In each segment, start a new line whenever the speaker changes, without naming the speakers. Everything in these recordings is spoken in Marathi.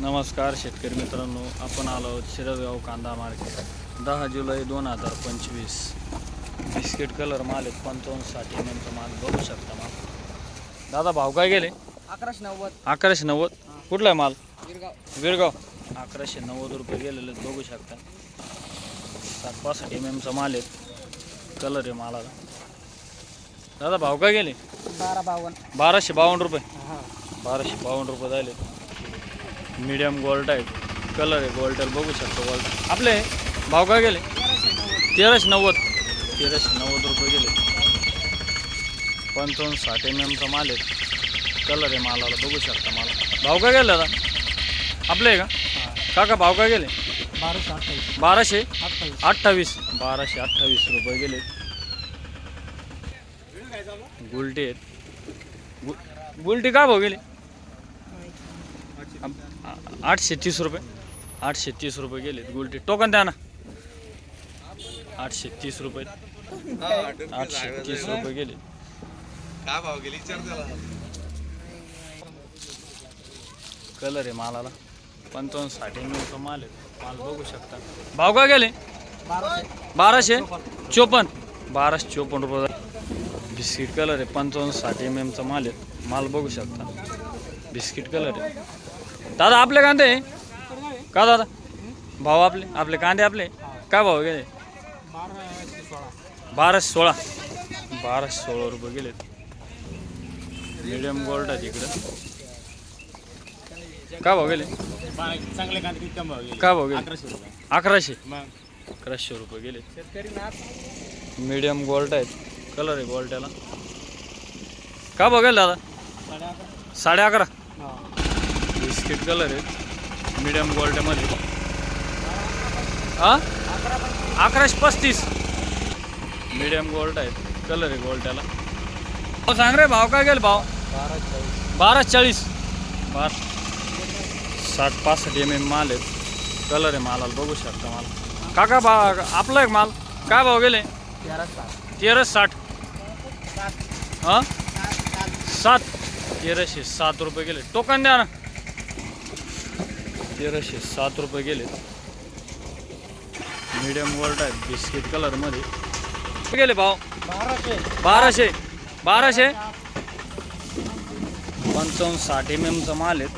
नमस्कार शेतकरी मित्रांनो आपण आलो आहोत शिरगाव कांदा मार्केट. दहा जुलै दोन हजार पंचवीस. बिस्किट कलर माल आहेत पंचावन्न साठ एम एमचा माल बघू शकता माल. दादा भाव काय गेले?
अकराशे नव्वद.
अकराशे नव्वद? कुठला आहे माल?
गिरगाव.
अकराशे नव्वद रुपये गेलेले आहेत, बघू शकता. सात पासष्ट एम एमचा माल आहे. कलर आहे मालाला दादा भाव काय गेले?
बारा बावन्न.
बाराशे बावन्न रुपये. बाराशे बावन्न रुपये झाले. मीडियम गोल्ड आहे. कलर आहे गोल्डर बघू शकतो गोल्ड आपले भाव काय गेले? तेराशे नव्वद. तेराशे नव्वद रुपये गेले. पंचावन्न साठ एम एमचा माल आहे. कलर आहे मालाला बघू शकता मला. भाव काय गेले आता? आपले का? काका भाव काय गेले?
बाराशे अठ्ठावीस.
बाराशे
अठ्ठावीस.
बाराशे अठ्ठावीस रुपये गेले. गुलटी आहेत. गु गुलटी काय भाव गेली? आठशे तीस रुपये. आठशे तीस रुपये गेले गुलटी टोकन द्या ना. आठशे तीस रुपये. आठशे तीस रुपये गेले
काय भाव गेली? विचार
कलर आहे मालाला. पंचावन्न साठ एम एमचा माल आहे. माल बघू शकता. भाव काय गेले?
बाराशे.
बाराशे चोपन्न. बाराशे चोपन्न रुपये. बिस्किट कलर आहे. पंचावन्न साठ एम एमचा माल आहे. माल बघू शकता. बिस्किट कलर आहे. दादा आपले कांदे? का दादा? भाऊ आपले आपले कांदे आपले? काय भाव गेले?
बाराशे सोळा.
बाराशे सोळा रुपये गेले मिडियम गोल्ड आहे तिकडं. का भाव गेले?
चांगले कांदे भाऊ भाव गेले? अकराशे.
अकराशे रुपये गेले.
मिडियम
मीडियम गोल्ड आहेत. कलर आहे गोल्ड त्याला का गेले दादा?
साडे अकरा.
बिस्किट कलर आहे मीडियम गोल्डमध्ये हा? अकराशे पस्तीस. मिडियम गोल्ड आहेत. कलर आहे गोल्ड त्याला. भाव सांग रे भाव काय गेलं भाव? बारा चाळीस. बार साठ पासष्ट एम एम माल आहेत. कलर आहे मालाला बघू शकता माल. काका भा आपला एक माल. काय भाव गेले?
तेरा
साठ. हां?
सात.
तेराशे सात रुपये गेले. टोकन द्या ना. तेराशे सात रुपये गेले. मीडियम गोल्ड आहे बिस्किट कलरमध्ये गेले भाव?
बाराशे.
बाराशे. बाराशे? पंचावन्न साठ एम एमचा माल आहे.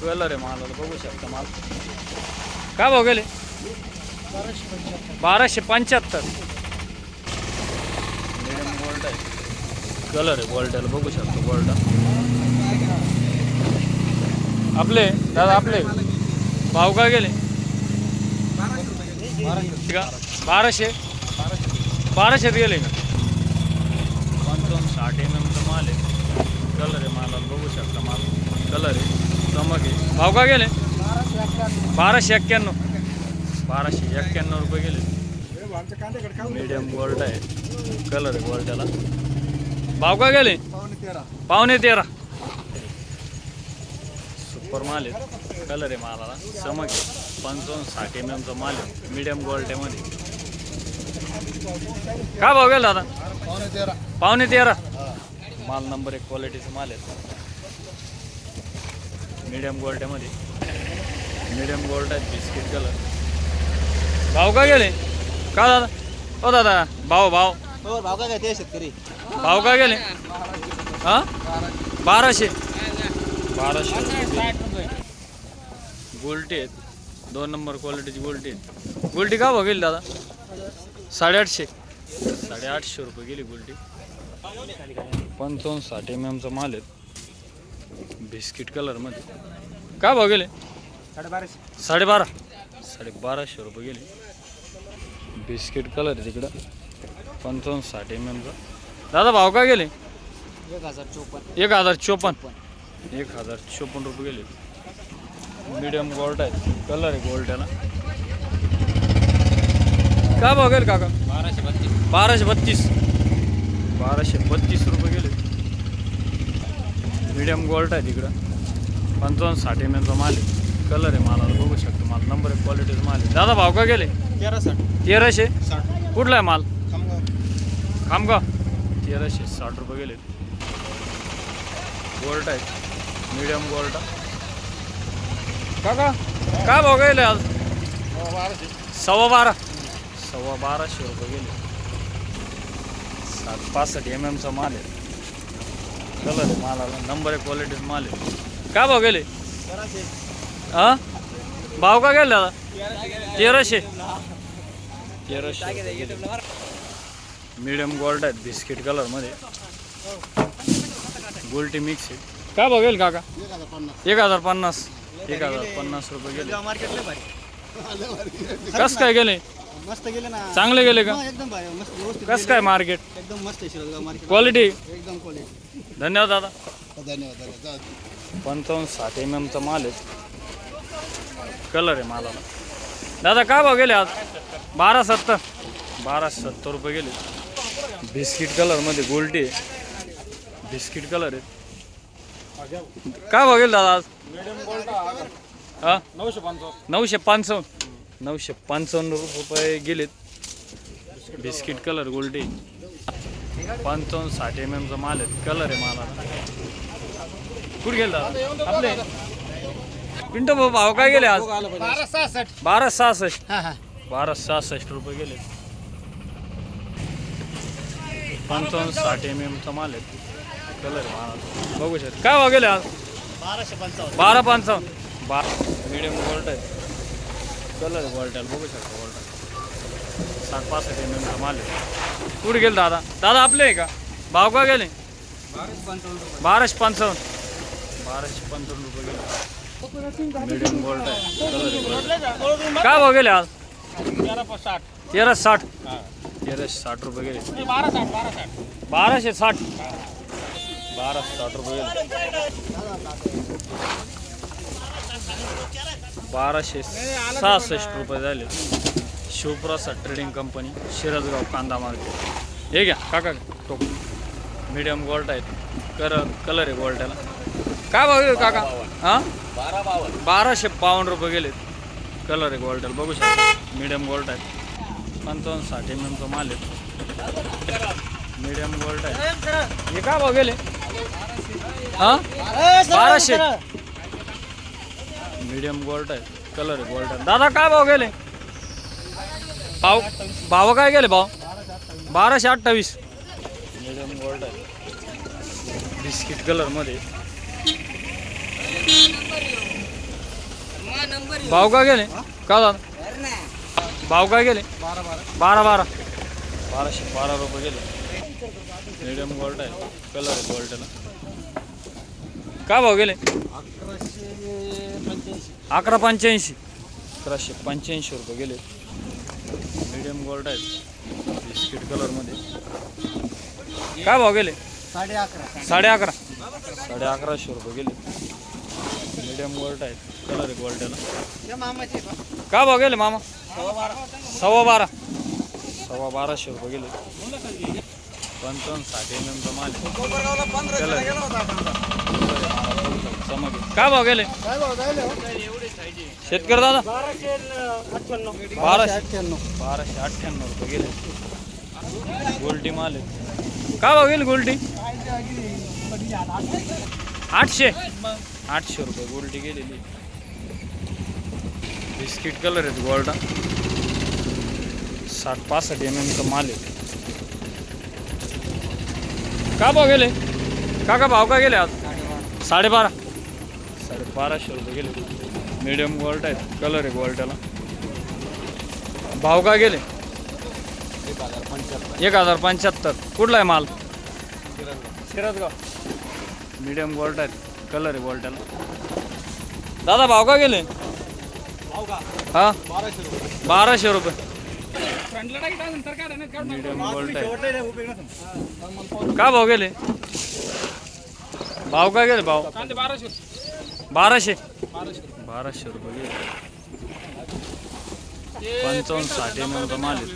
कलर आहे मालाला बघू शकता माल. काय भाव गेले?
बाराशे पंच्याहत्तर.
मीडियम गोल्ड आहे. कलर आहे गोल्डला बघू शकतो गोल्ड आपले दादा आपले. भाव काय गेले?
बाराशे
का? बाराशे? बाराशेत गेले का? पंचावन्न साठ एम एमचा माल आहे. कलर आहे मालाला बघू शकता माल. कलर आहे. चमक आहे. भाव काय गेले?
बाराशे
एक्क्याण्णव. बाराशे एक्क्याण्णव रुपये गेले. मीडियम गोल्ड आहे. कलर आहे गोल्ड त्याला भाव काय गेले?
पावणे तेरा.
पावणे तेरा. सुपर माल आहे. कलर आहे मालाला. चमक आहे. पंचावन्न साठ एम एमचा माल आहे. मीडियम गोल्ड्यामध्ये काय भाव गेला दादा?
पावणे तेरा.
पावणे तेरा माल नंबर एक क्वालिटीचा माल आहे. मीडियम गोल्ड्यामध्ये मीडियम गोल्ड आहे. बिस्किट कलर भाव काय गेले? का दादा? हो दादा भाव भाव.
हो भाव काय ते शेतकरी?
भाव काय गेले? हां?
बाराशे
बाराशे. बाराशे.
साठ रुपये.
गोल्टी आहेत. दोन नंबर क्वालिटीची गोल्टी आहेत. गोल्टी का भाव गेली दादा? साडेआठशे. साडेआठशे रुपये गेली गोल्टी. पंचावन्न साठ एम एमचा माल आहेत बिस्किट कलरमध्ये काय भाव गेले?
साडेबाराशे
साडेबारा. साडेबाराशे रुपये गेले. बिस्किट कलर आहे तिकडं. पंचावन्न साठ एम एमचा दादा भाव काय गेले?
एक हजार चोपन्न.
एक हजार चोपन्न. एक हजार चोपन्न रुपये गेले. मीडियम गोल्ड आहे. कलर आहे गोल्ड त्याला काय भाव गेले काका?
बाराशे बत्तीस.
बाराशे बत्तीस. बाराशे बत्तीस रुपये गेले. मीडियम गोल्ड आहे तिकडं. पंचावन्न साठ एम एमचा माल आहे. कलर आहे मालाला बघू शकतो माल. नंबर एक क्वालिटीचा माल आहे. दादा भाव का गेले?
तेरा साठ.
तेराशे?
साठ.
कुठला आहे माल?
खामगाव.
खामगाव. तेराशे साठ रुपये गेले. गोल्ड आहे. Medium gold. काका काय भाव गेले आज? सव्वा बारा. सव्वा बाराशे रुपये गेले. सात पासष्ट एम एमचा माल आहे. कलर आहे मालाला. नंबर आहे क्वालिटीचा माल आहे. काय भाव गेले? हा? भाव का गेले? दादा तेराशे तेराशे मीडियम गोल्ड आहेत बिस्किट कलरमध्ये गोल्टी मिक्स आहे. काय भाव गेले काका? एक हजार पन्नास. एक हजार पन्नास रुपये गेले.
मार्केटला भारी.
कस काय गेले?
मस्त गेले ना.
चांगले गेले का?
हा, एकदम भारी. मस्त व्यवस्थित
कस काय मार्केट
एकदम मस्त आहे मार्केट
क्वालिटी
एकदम क्वालिटी
धन्यवाद दादा.
धन्यवाद धन्यवाद.
पंचावन्न साठ एम एमचा माल आहे. कलर आहे मालाला. दादा काय भाव गेले आज? बारा सत्तर. बारा सत्तर रुपये गेले. बिस्किट कलरमध्ये गोल्टी आहे. बिस्किट कलर आहे. काय भाव गेले दादा आज? हा?
नऊशे पंचावन्न.
नऊशे पंचावन्न. नऊशे पंचावन्न रुपये गेलेत. बिस्किट कलर गोल्डी पंचावन्न साठ एम एमचा माल आहे. कलर आहे मालाला कुठे गेला आपले? पिंटो भाऊ भाव काय गेले आज?
बारा सहासष्ट.
बारा सहासष्ट.
हा हा.
बारा सहासष्ट रुपये गेले पंचावन्न साठ एम एमचा माल आहे. कलर आहे. बघू शकता. काय भाव गेले आज?
बाराशे पंचावन्न.
बारा पंचावन्न. बा मिडियम गोल्ड आहे. कलर गोल्ड बघू शकता गोल्ड साठ पासष्ट एम एमचा माल आहे. कुठे गेले दादा? दादा आपले आहे का? भाव का गेले?
बाराशे पंचावन्न
बाराशे पंचावन्न. बाराशे पंचावन्न रुपये गेले. मिडियम गोल्ड आहे. कलर काय भाव गेले आज?
साठ.
तेरा साठ. तेराशे साठ रुपये गेले.
बारा साठ बारा साठ
रुपये गेले बाराशे सहासष्ट रुपये झाले शिवप्रसाद ट्रेडिंग कंपनी शिरसगाव कांदा मार्केट। हे घ्या काका टोक मीडियम गोल्ड आहेत कर कलर आहे गोल्डाला काय भाव गेले काका? हां?
बारा बावन्न
बाराशे बावन्न रुपये गेलेत कलर आहे गोल्डल बघू शकता। मीडियम गोल्ड आहे। पंचावन्न साठ एम एमचा माल आहे मीडियम गोल्ड आहे। हे काय भाव गेले? हां? बाराशे. मीडियम गोल्ड आहे. कलर आहे गोल्ड. दादा काय भाव गेले? भाव भाव काय गेले भाव? बाराशे अठ्ठावीस. मीडियम गोल्ड आहे. बिस्किट कलरमध्ये भाव काय गेले? का दादा? भाव काय गेले?
बारा बारा
बारा बारा. बाराशे बारा रुपये गेले. मीडियम गोल्ड आहे. कलर आहे गोल्डला काय भाव गेले? अकरा पंच्याऐंशी. अकराशे पंच्याऐंशी रुपये गेले. मीडियम गोल्ड आहेत बिस्किट कलरमध्ये काय भाव गेले?
साडे अकरा.
साडे अकरा. साडे अकराशे रुपये गेले. मीडियम गोल्ड आहेत कलर आहे गोल्डला काय भाव गेले मामा?
सव्वा बारा.
सव्वा बाराशे रुपये गेले. पंचावन्न साठ एम एमचा माल आहे. काय भाव गेले? शेतकरी दादा?
बाराशे अठ्ठ्याण्णव.
बाराशे.
अठ्ठ्याण्णव
बाराशे अठ्ठ्याण्णव रुपये गेले. गोल्टी माल आहे. काय भाव गेले गोल्टी आठशे. आठशे रुपये गोल्टी गेलेली. बिस्किट कलर आहेत गोल्डा. साठ पासष्ट एम एमचा माल आहे. का भाव गेले? काका भाव का गेले आज? साडेबारा. साडेबाराशे रुपये गेले. मीडियम गोल्ड आहेत. कलर आहे गोल्डला भाव का गेले? एक हजार पंच्याहत्तर. कुठला आहे माल? शिरसगाव. मीडियम गोल्ड आहेत. कलर आहे गोल्डला दादा भाव का गेले? हा?
बाराशे रुपये.
का भाव गेले? भाव काय गेले भाव
बाराशे
बाराशे?
बाराशे.
रुपये गेले. पंचावन्न साठ एमचा माल आहे.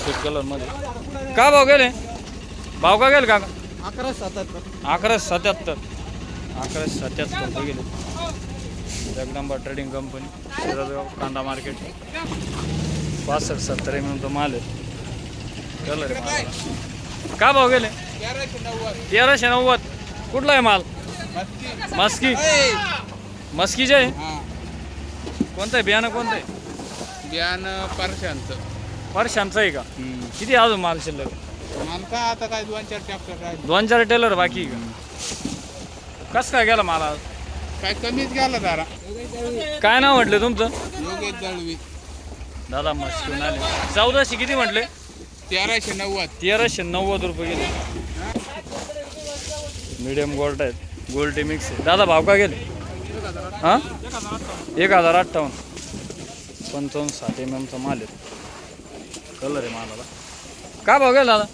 स्वीट कलरमध्ये का भाव गेले? भाव का गेले काका?
अकरा सत्याहत्तर.
अकरा सत्याहत्तर. अकरा सत्याहत्तर रुपये गेले. जगदंबा ट्रेडिंग कंपनी शिरसगाव कांदा मार्केट पासष्ट सत्तर एम एमचा माल आहे. का भाव गेले? तेराशे नव्वद. कुठला आहे माल? मस्की. मस्कीचे आहे? कोणतं आहे? बियाणं कोणतं आहे?
बियाणं परशांचं
वर्षांचं आहे का? किती आहे अजून माल शिल्लक?
काय आता काय दोन चार राहिले
दोन चार टेलर बाकी आहे का? कसं काय गेला मला
काय कमीच गेला जरा.
काय नाव म्हटलं तुमचं?
योगेश दळवी.
दादा मस्कीहून आले चौदाशे किती म्हटले?
तेराशे नव्वद.
तेराशे नव्वद रुपये गेले मीडियम गोल्ड आहेत. गोल्ड मिक्स आहे. दादा भाव का गेले? हां? एक हजार अठ्ठावन्न. पंचावन्न साठ एम एमचा माल आहे. कलर आहे मालाला. का भाव गेला दादा?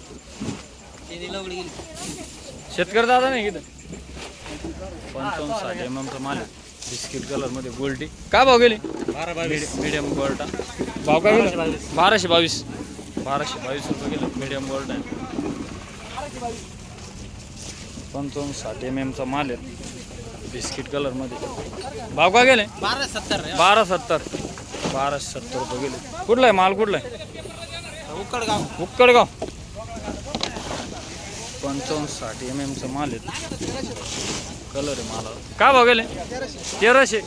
शेतकरी दादा नाही किती पंचावन्न साठ एम एमचा माल आहे. बिस्किट कलरमध्ये गोल्डी का भाव गेले? मीडियम गोल्ड भाव काय गेला? बाराशे बावीस. बाराशे बावीस. रुपये गेले. मीडियम गोल्ड आहे. पंचावन्न साठ एम एमचा माल आहे. बिस्किट कलरमध्ये भाव काय गेले?
बारा सत्तर
बारा सत्तर. बाराशे सत्तर रुपये गेले. कुठला आहे? माल कुठला आहे?
उकडगाव.
उक्कडगाव पंचावन्न साठ एम एमचा माल आहे. कलर आहे माला काय भाव गेले? तेराशे.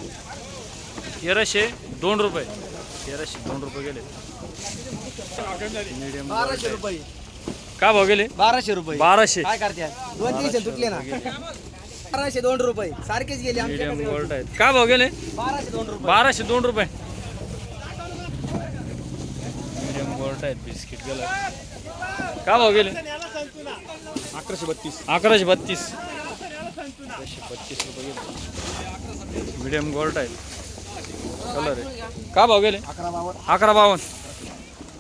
तेराशे. दोन रुपये. तेराशे दोन रुपये गेले. मीडियम
बाराशे रुपये.
काय भाव गेले?
बाराशे रुपये.
बाराशे.
काय करते? दोन तीनशे तुटले ना. बाराशे दोन रुपये. सारखेच गेले
मीडियम गोल्ड आहेत. काय भाव गेले?
बाराशे दोन रुपये.
बाराशे दोन रुपये. मीडियम गोल्ड आहेत. बिस्किट कलर काय भाव गेले?
अकराशे बत्तीस.
अकराशे बत्तीस. अकराशे बत्तीस रुपये गेले मीडियम गोल्ड आहेत कलर आहे. काय भाव गेले?
अकरा बावन
अकरा बावन्न.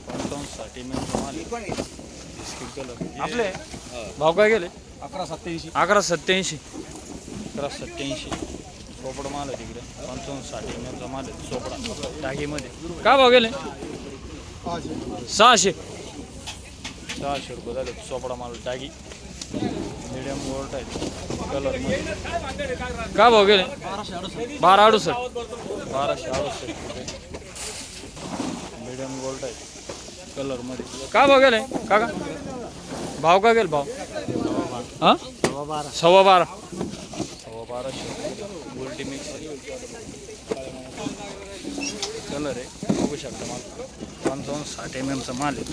पंचावन्नसाठी माल आहे. बिस्किट कलर आपले? भाव काय गेले?
अकरा सत्याऐंशी
अकरा सत्याऐंशी अकरा सत्याऐंशी चोपडा माल आहे तिकडे. पंचावन्न साठ एम एमचा माल आहे चोपडा टाकीमध्ये. काय भाव गेले? सहाशे. सहाशे. रुपये झाले. चोपडा माल टाकी. मिडियम गोल्ड आहे. कलरमध्ये काय भाव गेले? बारा अडुसष्ट. बाराशे अडुसष्ट मिडियम गोल्ड आहे. कलरमध्ये काय भाव गेले? काका भाव का गेले भाव? हां?
बारा
सव्वा बारा. सव्वा बाराशे मिक्स कलर आहे. बघू शकता माल. पंचावन्न साठ एम एमचा माल आहे.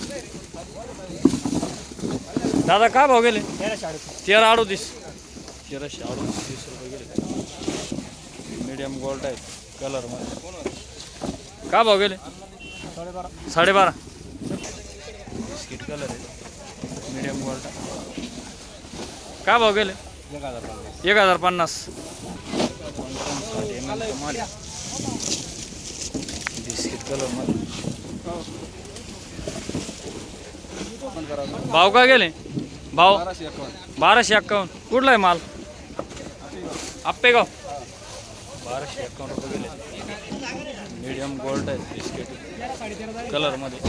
दादा काय भाव गेले? तेरा अडोतीस. तेराशे अडोतीस वीस रुपये गेले. मीडियम गोल्ड आहे कलरमध्ये काय भाव गेले?
साडेबारा.
बिस्किट कलर आहे. मीडियम गोल्ड काय भाव गेले?
एक हजार पन्नास.
एक हजार पन्नास पंचावन्न साठ एम एल माल आहे. बिस्किट कलरमध्ये भाव काय गेले? भाव?
बाराशे
एक्कावन्न कुठला आहे माल? आप्पेगाव बाराशे एक्कावन्न रुपये गेले. मीडियम गोल्ड आहे बिस्किट कलरमध्ये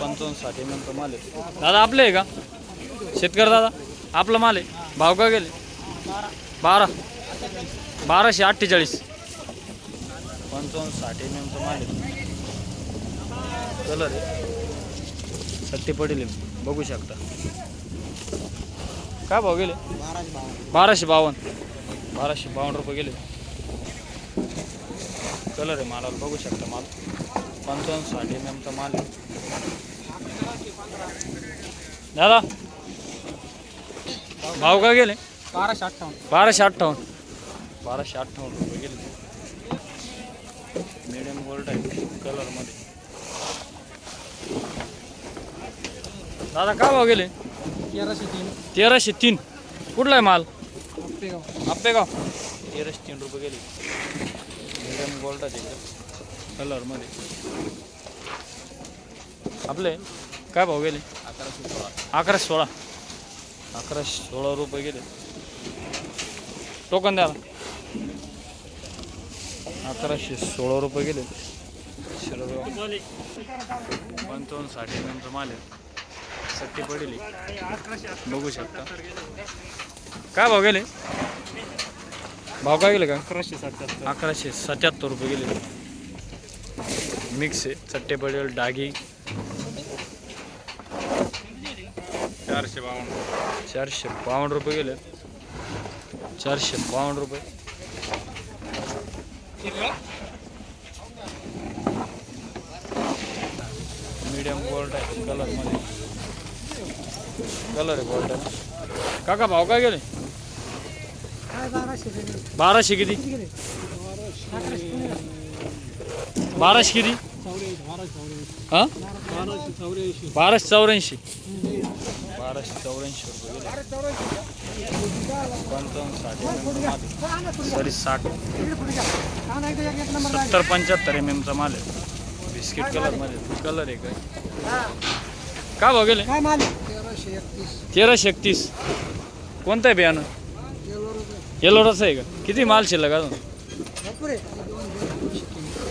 पंचावन्न साठ एम एमचा माल आहे. दादा आपले आहे का? शेतकरी दादा आपला माल आहे. भाव का गेले? बारा. बाराशे अठ्ठेचाळीस. पंचावन्न साठ एम एमचा माल आहे. कलर आहे. सट्टी पडेल. बघू शकता. काय भाव गेले?
बाराशे बावन्न.
बाराशे बावन्न बाराशे बावन्न रुपये गेले. कलर आहे मालाला. बघू शकता माल. पंचावन्न साठ एम एमचा माल आहे. दादा भाव का गेले?
बाराशे अठ्ठावन्न.
बाराशे अठ्ठावन्न. बाराशे अठ्ठावन्न रुपये गेले. मिडियम गोल्ड आहे. कलरमध्ये दादा काय भाव गेले?
तेराशे तीन.
तेराशे तीन. कुठला आहे माल?
आप्पेगाव
तेराशे तीन रुपये गेले. मिडियम गोल्ड आहे तिकडे कलरमध्ये. आपले? काय भाव गेले?
अकराशे सोळा.
अकराशे सोळा. अकराशे सोळा रुपये गेले. टोकन द्या. अकराशे सोळा रुपये गेले. पंचावन्न साठ एमचं माल आहे. सट्टी पडेल. बघू शकता. काय भाव गेले? भाव काय गेले का?
अकराशे सत्याहत्तर
अकराशे सत्याहत्तर रुपये गेले. मिक्स आहे चट्टे पडेल डागी.
चारशे बावन्न.
चारशे बावन्न रुपये गेले. चारशे बावन्न रुपये. मीडियम गोल्ड आहे कलरमध्ये कलर आहे बोलता काका भाव काय गेले? बाराशे किती? बाराशे किती? हा? बाराशे चौऱ्याऐंशी. बाराशे चौऱ्याऐंशी रुपये पंचावन्न साठ सॉरी साठ. सत्तर पंच्याहत्तर एम एमचा माल आहे. बिस्किट कलरमध्ये कलर आहे काय? का भाव गेले?
काय माल
तेराशे एकतीस. कोणतं आहे बियाणं? येलोराचं आहे का? किती माल शिल्लक अजून?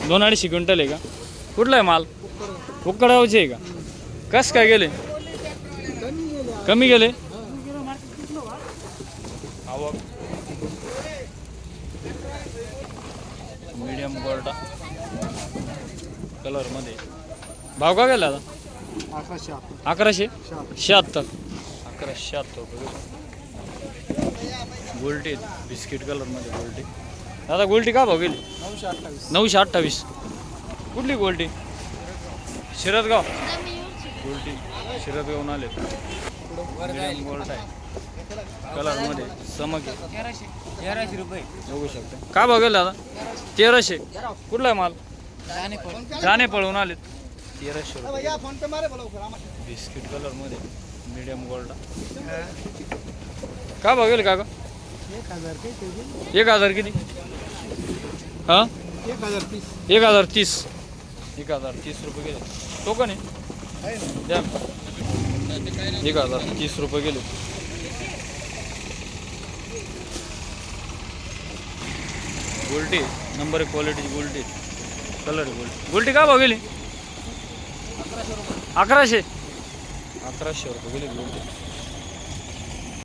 दोन अडीचशे क्विंटल आहे का? कुठला आहे माल? उकडगावचे आहे का? कस काय गेले? कमी गेले? मीडियम गोल्डा कलरमध्ये भाव का गेला आता? अकराशे शहात्तर. अकराशे शहात्तर गोल्टी बिस्किट कलरमध्ये गोल्टी दादा गोल्टी का भाव गेली?
नऊशे अठ्ठावीस.
कुठली गोल्टी शिरदगाव गोल्टी शिरदगावून आले गोल्ड आहे. कलरमध्ये चमक आहे.
तेराशे. रुपये.
बघू शकता. काय भाव गेला दादा तेराशे. कुठला आहे माल? जाणे पळवून आलेत. तेराशे रुपये
या फोन पे मारे बोला आम्हाला
बिस्किट कलरमध्ये मीडियम गोल्ड काय भाव गेले काका?
एक हजार काही
एक हजार किती? हां?
एक हजार तीस.
एक हजार तीस एक हजार तीस रुपये गेले टोकन आहे द्या. एक हजार तीस रुपये गेले. गोल्टी नंबर एक क्वालिटीची गोल्टी कलर गोल्टी गोल्टी का भाव गेली अकराशे. अकराशे रुपये गेले गोल्टी